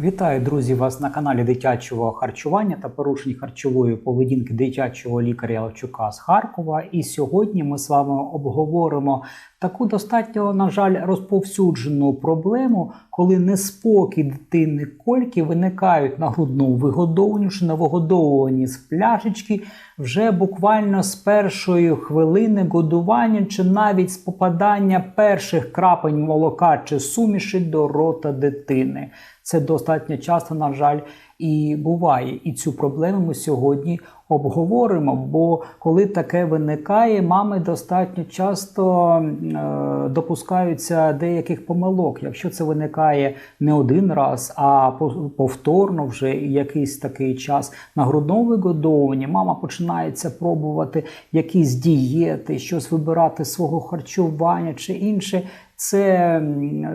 Вітаю, друзі, вас на каналі дитячого харчування та порушень харчової поведінки дитячого лікаря Лавчука з Харкова. І сьогодні ми з вами обговоримо таку достатньо, на жаль, розповсюджену проблему, коли неспокій дитини кольки виникають на грудному вигодовуванні чи на вигодовуванні з пляшечки вже буквально з першої хвилини годування, чи навіть з попадання перших крапень молока чи суміші до рота дитини. Це достатньо часто, на жаль, і буває. І цю проблему ми сьогодні обговоримо. Бо коли таке виникає, мами достатньо часто е, допускаються деяких помилок. Якщо це виникає не один раз, а повторно вже якийсь такий час на грудному вигодовуванні, мама починається пробувати якісь дієти, щось вибирати свого харчування чи інше. Це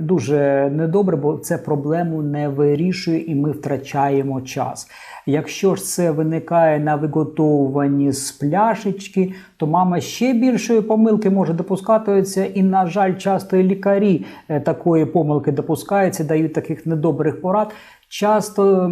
дуже недобре, бо це проблему не вирішує, і ми втрачаємо час. Якщо ж це виникає на виготовуванні з пляшечки, то мама ще більшої помилки може допускатися, і, на жаль, часто і лікарі е, такої помилки допускаються, дають таких недобрих порад. Часто е,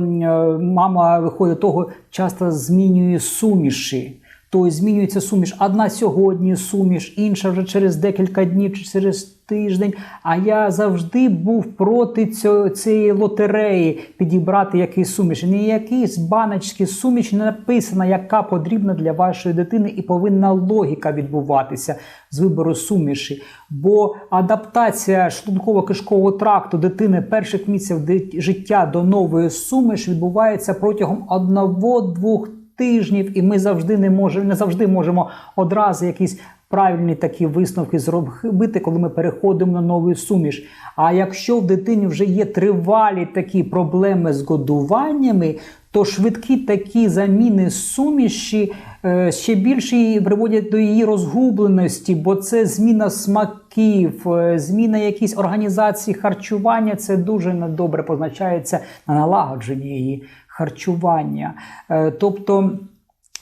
мама виходить того, часто змінює суміші. Тобто змінюється суміш. Одна сьогодні суміш, інша вже через декілька днів чи через тиждень. А я завжди був проти цього, цієї лотереї підібрати якийсь суміш. Не якийсь баночки суміш не написана, яка потрібна для вашої дитини, і повинна логіка відбуватися з вибору суміші. Бо адаптація шлунково-кишкового тракту дитини перших місяців життя до нової суміші відбувається протягом одного-двох тижнів, і ми завжди не можемо не завжди можемо одразу якісь правильні такі висновки зробити, коли ми переходимо на новий суміш. А якщо в дитині вже є тривалі такі проблеми з годуваннями, то швидкі такі заміни суміші е, ще більше приводять до її розгубленості, бо це зміна смаків, е, зміна якісь організації харчування. Це дуже недобре позначається на налагодженні її харчування. Е, тобто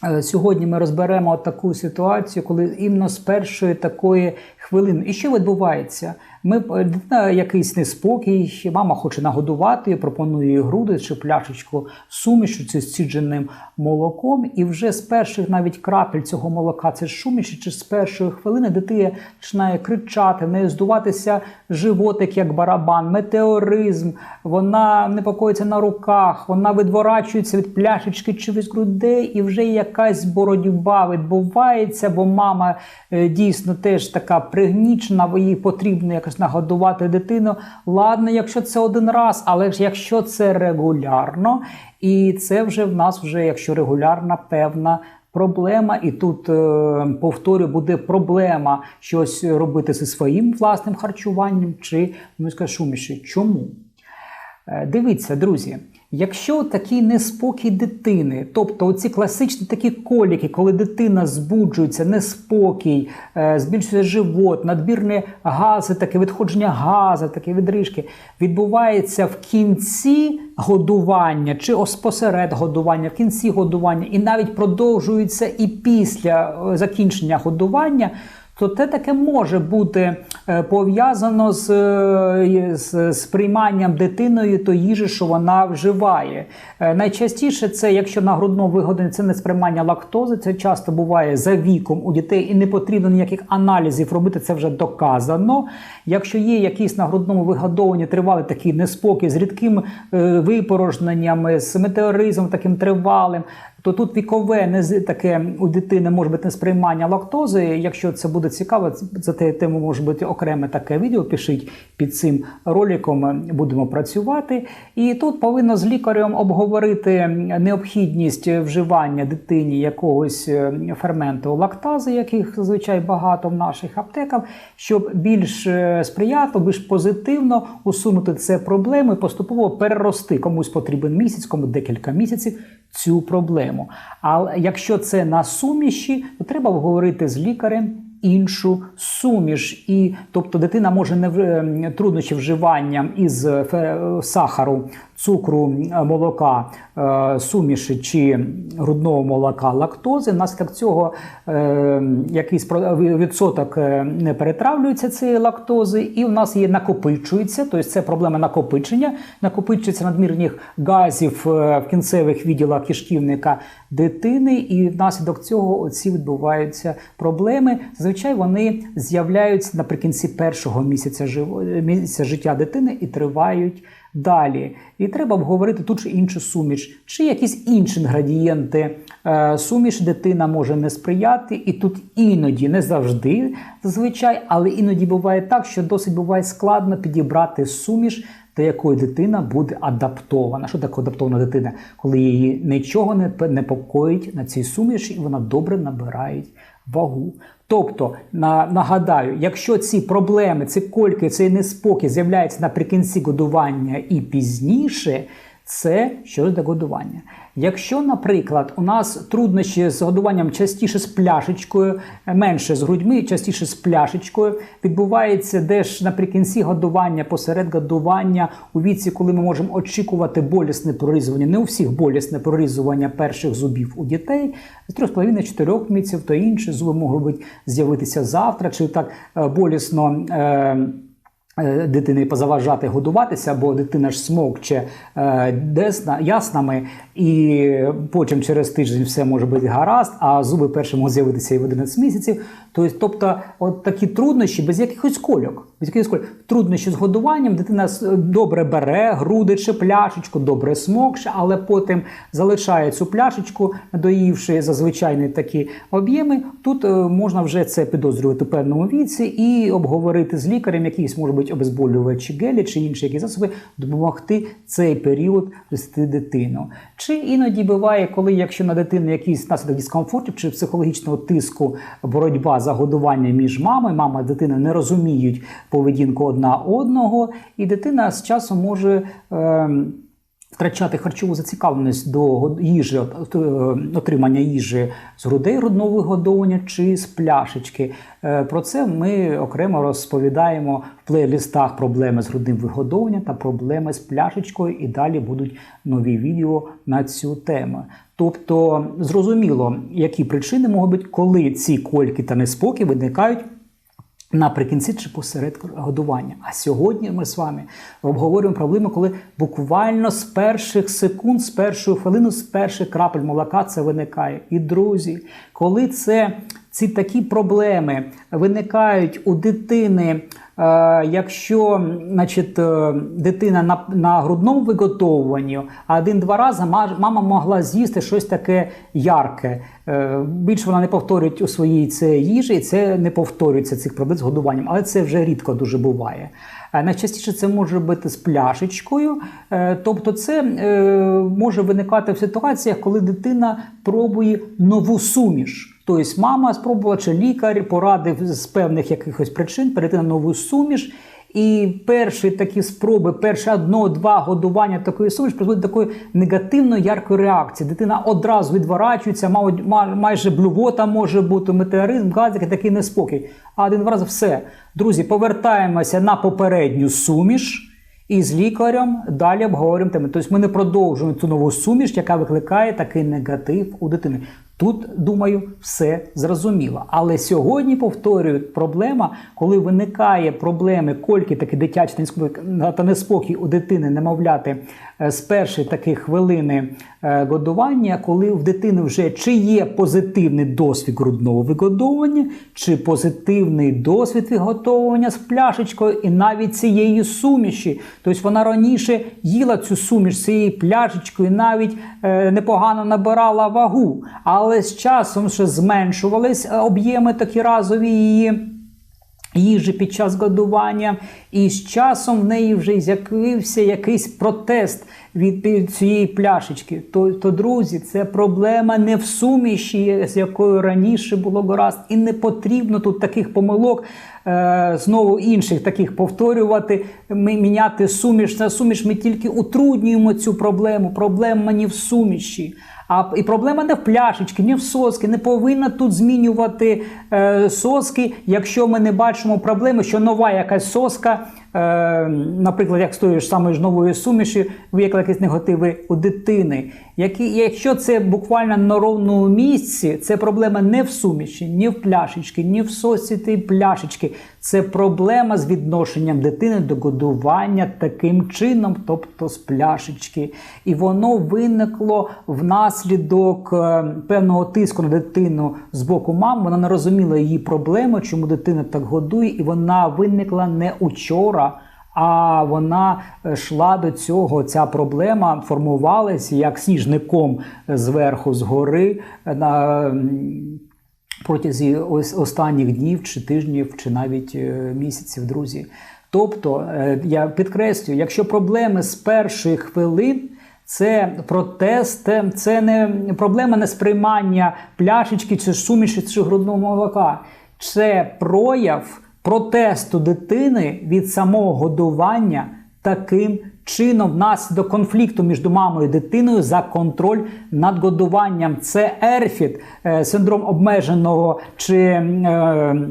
е, сьогодні ми розберемо таку ситуацію, коли іменно з першої такої хвилини. І що відбувається? Ми е, дитина якийсь неспокій, мама хоче нагодувати, пропонує груди чи пляшечку сумішу чи з цідженим молоком. І вже з перших навіть крапель цього молока, це шуміші, чи з першої хвилини дитина починає кричати, в неї здуватися животик, як барабан, метеоризм, вона непокоїться на руках, вона відворачується від пляшечки чи від грудей, і вже якась боротьба відбувається, бо мама е, дійсно теж така пригнічена, їй потрібно якось нагодувати дитину. Ладно, якщо це один раз, але ж якщо це регулярно, і це вже в нас, вже якщо регулярна певна. Проблема, і тут, е, повторю, буде проблема щось робити зі своїм власним харчуванням чи ну, шуміші. Чому? Е, дивіться, друзі, Якщо такий неспокій дитини, тобто оці класичні такі коліки, коли дитина збуджується, неспокій, е, збільшується живот, надбірні гази, таке відходження газу, такі відрижки, відбувається в кінці годування чи посеред годування, в кінці годування, і навіть продовжується і після е, закінчення годування то те таке може бути е, пов'язано з, е, з, з прийманням дитиною то їжі, що вона вживає. Е, найчастіше це, якщо на грудному вигодні це не сприймання лактози, це часто буває за віком у дітей і не потрібно ніяких аналізів робити, це вже доказано. Якщо є якісь на грудному вигодованні тривалий такий неспокій з рідким випорожненнями, з метеоризмом таким тривалим, то тут вікове не таке у дитини може бути несприймання лактози. Якщо це буде цікаво, за те тему може бути окреме таке відео. Пишіть під цим роликом, будемо працювати. І тут повинно з лікарем обговорити необхідність вживання дитині якогось е, ферменту лактази, яких зазвичай багато в наших аптеках, щоб більш е, сприятливо, більш позитивно усунути це проблему і поступово перерости. Комусь потрібен місяць, кому декілька місяців цю проблему. Але якщо це на суміші, то треба говорити з лікарем. Іншу суміш, і тобто дитина може не труднощі вживанням із сахару цукру, е, молока, е, суміші чи грудного молока лактози. Внаслідок цього е, якийсь відсоток не перетравлюється цієї лактози, і в нас є накопичується, тобто це проблема накопичення, накопичується надмірних газів в кінцевих відділах кишківника дитини, і внаслідок цього оці відбуваються проблеми. Зазвичай вони з'являються наприкінці першого місяця життя дитини і тривають далі. І треба обговорити ту чи іншу суміш, чи якісь інші інгредієнти. Е, Суміш дитина може не сприяти, і тут іноді, не завжди, зазвичай, але іноді буває так, що досить буває складно підібрати суміш, до якої дитина буде адаптована. Що таке адаптована дитина? Коли її нічого не непокоїть на цій суміші, і вона добре набирає вагу. Тобто, на, нагадаю, якщо ці проблеми, ці кольки, цей неспокій з'являються наприкінці годування і пізніше, це щодо до годування. Якщо, наприклад, у нас труднощі з годуванням частіше з пляшечкою, менше з грудьми, частіше з пляшечкою, відбувається десь наприкінці годування, посеред годування, у віці, коли ми можемо очікувати болісне прорізування, не у всіх болісне прорізування перших зубів у дітей, з 3,5-4 місяців, то інші зуби можуть з'явитися завтра, чи так е, болісно. Е, Дитини позаважати годуватися, бо дитина ж смокче е, десна яснами, і потім через тиждень все може бути гаразд, а зуби перші можуть з'явитися і в 11 місяців. Тобто, тобто, от такі труднощі без якихось кольок. Без якихось кольок. Труднощі з годуванням дитина добре бере груди чи пляшечку, добре смокче, але потім залишає цю пляшечку, доївши зазвичайні такі об'єми. Тут е, можна вже це підозрювати в певному віці і обговорити з лікарем, якісь може бути обезболювачі гелі чи інші які засоби, допомогти цей період вести дитину. Чи іноді буває, коли якщо на дитину якийсь наслідок дискомфортів чи психологічного тиску боротьба за годування між мамою, мама і дитина не розуміють поведінку одна одного, і дитина з часом може. ем, Втрачати харчову зацікавленість до їжі, е, отримання їжі з грудей грудного вигодовування чи з пляшечки. Е, Про це ми окремо розповідаємо в плейлистах проблеми з грудним вигодовуванням та проблеми з пляшечкою, і далі будуть нові відео на цю тему. Тобто, зрозуміло, які причини можуть бути, коли ці кольки та неспокій виникають наприкінці чи посеред годування. А сьогодні ми з вами обговорюємо проблему, коли буквально з перших секунд, з першої хвилини, з перших крапель молока це виникає. І друзі, коли це ці такі проблеми виникають у дитини. Е, якщо значить, е, дитина на, на грудному виготовуванні, а один-два рази мама могла з'їсти щось таке ярке. Е, Більше вона не повторює у своїй це їжі, і це не повторюється цих проблем з годуванням, але це вже рідко дуже буває. Найчастіше це може бути з пляшечкою, тобто це може виникати в ситуаціях, коли дитина пробує нову суміш. Тобто мама спробувала, чи лікар порадив з певних якихось причин перейти на нову суміш. І перші такі спроби, перше одно-два годування такої суміш призводять до такої негативної яркої реакції. Дитина одразу відворачується, майже блювота може бути, метеоризм, газик і такий неспокій. А один раз все. Друзі, повертаємося на попередню суміш. І з лікарем далі обговорюємо теми. Тобто ми не продовжуємо цю нову суміш, яка викликає такий негатив у дитини. Тут, думаю, все зрозуміло. Але сьогодні повторюю, проблема, коли виникає проблеми кольки, такі дитячі та неспокій- у дитини, немовляти е, з першої такі хвилини е, годування, коли в дитини вже чи є позитивний досвід грудного вигодовування, чи позитивний досвід виготовлення з пляшечкою і навіть цієї суміші. Тобто вона раніше їла цю суміш цією пляшечкою, навіть е, непогано набирала вагу, але з часом ще зменшувались е, об'єми такі разові її їжі під час годування, і з часом в неї вже з'явився якийсь протест від цієї пляшечки. То, то, друзі, це проблема не в суміші, з якою раніше було гаразд, і не потрібно тут таких помилок. Е, Знову інших таких повторювати, міняти суміш на суміш. Ми тільки утруднюємо цю проблему. Проблема не в суміші. А і проблема не в пляшечці, не в соски. Не повинна тут змінювати е, соски, якщо ми не бачимо проблеми, що нова якась соска наприклад, як з тої ж самої ж нової суміші, виникли якісь негативи у дитини. Які, якщо це буквально на ровному місці, це проблема не в суміші, ні в пляшечки, ні в сосі пляшечки. Це проблема з відношенням дитини до годування таким чином, тобто з пляшечки. І воно виникло внаслідок е, певного тиску на дитину з боку мам. Вона не розуміла її проблеми, чому дитина так годує, і вона виникла не учора. А вона е, йшла до цього. Ця проблема формувалася як сніжником зверху згори е, на протязі останніх днів чи тижнів, чи навіть е, місяців, друзі. Тобто, е, я підкреслюю, якщо проблеми з перших хвилин. Це протест, це не проблема не сприймання пляшечки чи суміші чи грудного молока. Це прояв протесту дитини від самого годування таким чином внаслідок конфлікту між мамою і дитиною за контроль над годуванням. Це ерфіт, е, синдром обмеженого чи. е,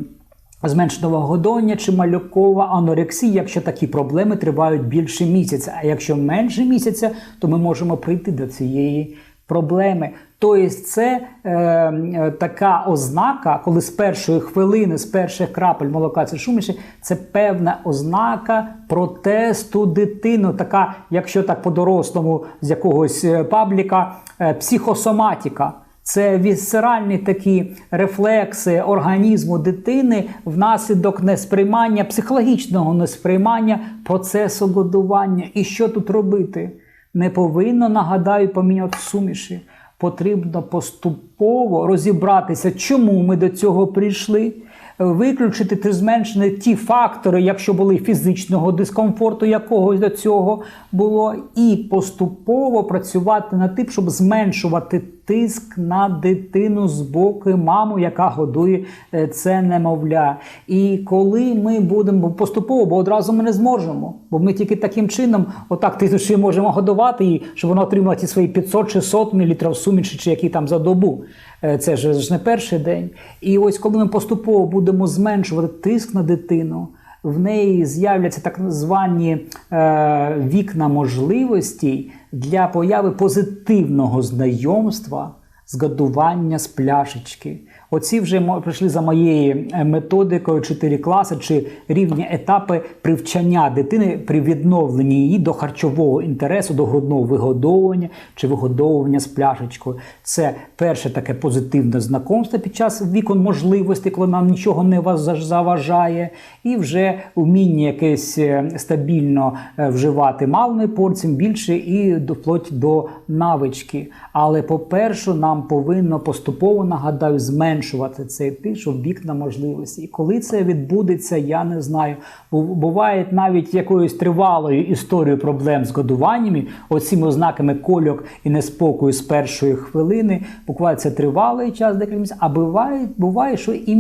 Зменшеного годування чи малюкова анорексія, якщо такі проблеми тривають більше місяця. А якщо менше місяця, то ми можемо прийти до цієї проблеми. Тобто, це е, е, така ознака, коли з першої хвилини, з перших крапель молока це шуміше, це певна ознака протесту дитини. Така, якщо так по-дорослому з якогось е, пабліка, е, психосоматика. Це вісцеральні такі рефлекси організму дитини внаслідок несприймання, психологічного несприймання процесу годування. І що тут робити? Не повинно, нагадаю, поміняти суміші. Потрібно поступово розібратися, чому ми до цього прийшли. Виключити чи зменшити ті фактори, якщо були фізичного дискомфорту, якогось до цього було, і поступово працювати над тим, щоб зменшувати тиск на дитину з боку маму, яка годує е, це немовля. І коли ми будемо поступово, бо одразу ми не зможемо, бо ми тільки таким чином, отак тисячі можемо годувати її, щоб вона отримала ті свої 500-600 мл суміші, чи які там за добу. Е, Це ж не перший день. І ось коли ми поступово будемо зменшувати тиск на дитину. В неї з'являться так звані е, вікна можливостей для появи позитивного знайомства з годування з пляшечки. Оці вже прийшли за моєю е, методикою 4 класи чи рівні етапи привчання дитини при відновленні її до харчового інтересу, до грудного вигодовування чи вигодовування з пляшечкою. Це перше таке позитивне знакомство під час вікон можливостей, коли нам нічого не заважає, і вже вміння якесь е, стабільно е, вживати малими порціями більше і вплоть до навички. Але, по-перше, нам повинно поступово нагадаю зменшувати цей тиск, щоб вікна можливості. І коли це відбудеться, я не знаю. Буває навіть якоюсь тривалою історією проблем з годуваннями, оціми ознаками кольок і неспокою з першої хвилини. Буквально це тривалий час, декілька місяців. А буває, буває, що і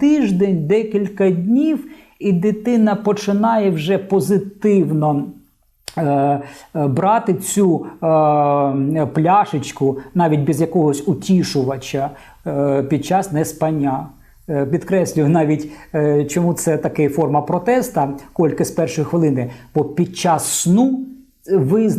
тиждень, декілька днів, і дитина починає вже позитивно. Е, е, Брати цю е, пляшечку навіть без якогось утішувача під час неспання. Е, Підкреслюю навіть, чому це така форма протеста, кольки з першої хвилини, бо під час сну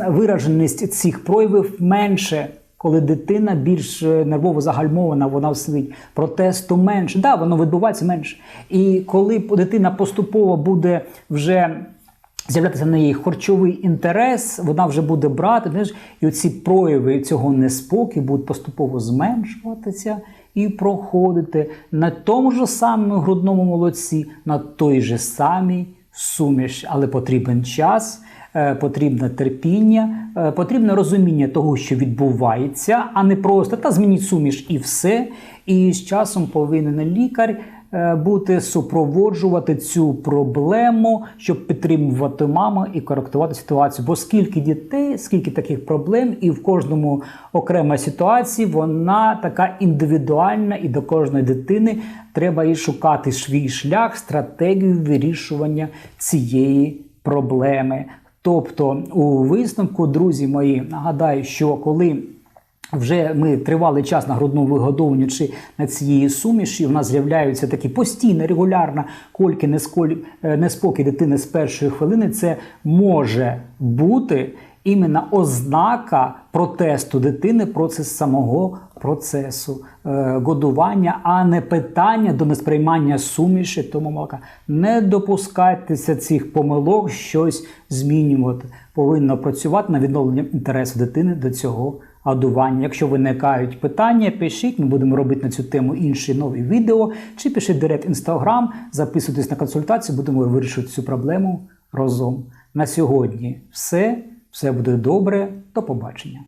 вираженість цих проявів менше. Коли дитина більш нервово загальмована, вона сидить. Протесту менше. Да, воно відбувається менше. І коли дитина поступово буде вже з'являтися на неї харчовий інтерес, вона вже буде брати, знаєш, і оці прояви цього неспокою будуть поступово зменшуватися і проходити на тому ж самому грудному молоці, на той же самій суміш, але потрібен час. е, Потрібне терпіння, е, потрібне розуміння того, що відбувається, а не просто та змініть суміш і все. І з часом повинен лікар бути супроводжувати цю проблему, щоб підтримувати маму і коректувати ситуацію. Бо скільки дітей, скільки таких проблем, і в кожному окремій ситуації вона така індивідуальна, і до кожної дитини треба і шукати свій шлях, стратегію вирішування цієї проблеми. Тобто, у висновку, друзі мої, нагадаю, що коли вже ми тривалий час на грудному вигодовуванні чи на цієї суміші, у нас з'являються такі постійно, регулярно кольки, несколь, е, неспокій дитини з першої хвилини. Це може бути іменно ознака протесту дитини проти самого процесу е, годування, а не питання до несприймання суміші тому молока. Не допускайтеся цих помилок, щось змінювати. Повинно працювати на відновлення інтересу дитини до цього адування. Якщо виникають питання, пишіть, ми будемо робити на цю тему інші нові відео, чи пишіть директ інстаграм, записуйтесь на консультацію, будемо вирішувати цю проблему разом. На сьогодні все. Все буде добре. До побачення.